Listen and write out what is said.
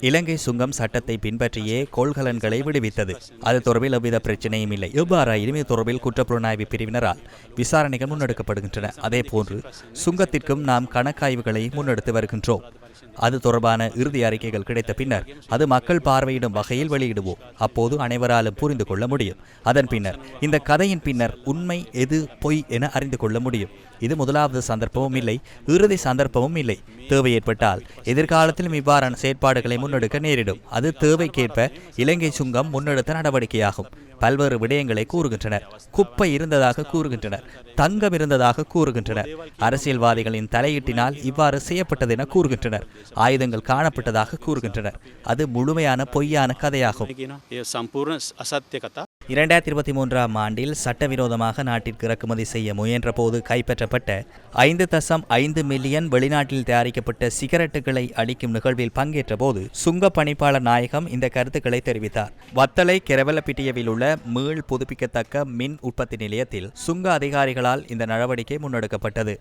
இலங்கை சுங்கம் சட்டத்தை பின்பற்றியே கோள்கலன்களை விடுவித்தது. அது தொடர்பில் எவ்வித பிரச்சனையும் இல்லை. எவ்வாறாயினும் இது தொடர்பில் குற்றப்புலனாய்வு பிரிவினரால் விசாரணைகள் முன்னெடுக்கப்படுகின்றன. அதேபோன்று சுங்கத்திற்கும் நாம் கணக்காய்வுகளை முன்னெடுத்து வருகின்றோம். அது தொடர்பான இறுதி அறிக்கைகள் கிடைத்த பின்னர் அது மக்கள் பார்வையிடும் வகையில் வெளியிடுவோம். அப்போது அனைவராலும் புரிந்து கொள்ள முடியும். அதன் பின்னர் இந்த கதையின் பின்னர் உண்மை எது பொய் என அறிந்து கொள்ள முடியும். இது முதலாவது சந்தர்ப்பமும் இல்லை இறுதி சந்தர்ப்பமும் இல்லை. தேவை ஏற்பட்டால் எதிர்காலத்திலும் இவ்வாறான செயற்பாடுகளை முன்னெடுக்க நேரிடும். அது தேவைக்கேற்ப இலங்கை சுங்கம் முன்னெடுத்த நடவடிக்கையாகும். பல்வேறு விடயங்களை கூறுகின்றனர். குப்பை இருந்ததாக கூறுகின்றனர். தங்கம் இருந்ததாக கூறுகின்றனர். அரசியல்வாதிகளின் தலையீட்டினால் இவ்வாறு செய்யப்பட்டதென கூறுகின்றனர். ஆயுதங்கள் காணப்பட்டதாக கூறுகின்றனர் அது முழுமையான பொய்யான கதையாகும். இரண்டாயிரத்தி இருபத்தி மூன்றாம் ஆண்டில் சட்டவிரோதமாக நாட்டிற்கு இறக்குமதி செய்ய முயன்றபோது கைப்பற்றப்பட்ட ஐந்து தசம் ஐந்து மில்லியன் வெளிநாட்டில் தயாரிக்கப்பட்ட சிகரெட்டுகளை அளிக்கும் நிகழ்வில் பங்கேற்ற போது சுங்க பணிப்பாளர் நாயகம் இந்த கருத்துக்களை தெரிவித்தார். வத்தலை கெரவலப்பிட்டியவில் உள்ள மீள் புதுப்பிக்கத்தக்க மின் உற்பத்தி நிலையத்தில் சுங்க அதிகாரிகளால் இந்த நடவடிக்கை முன்னெடுக்கப்பட்டது.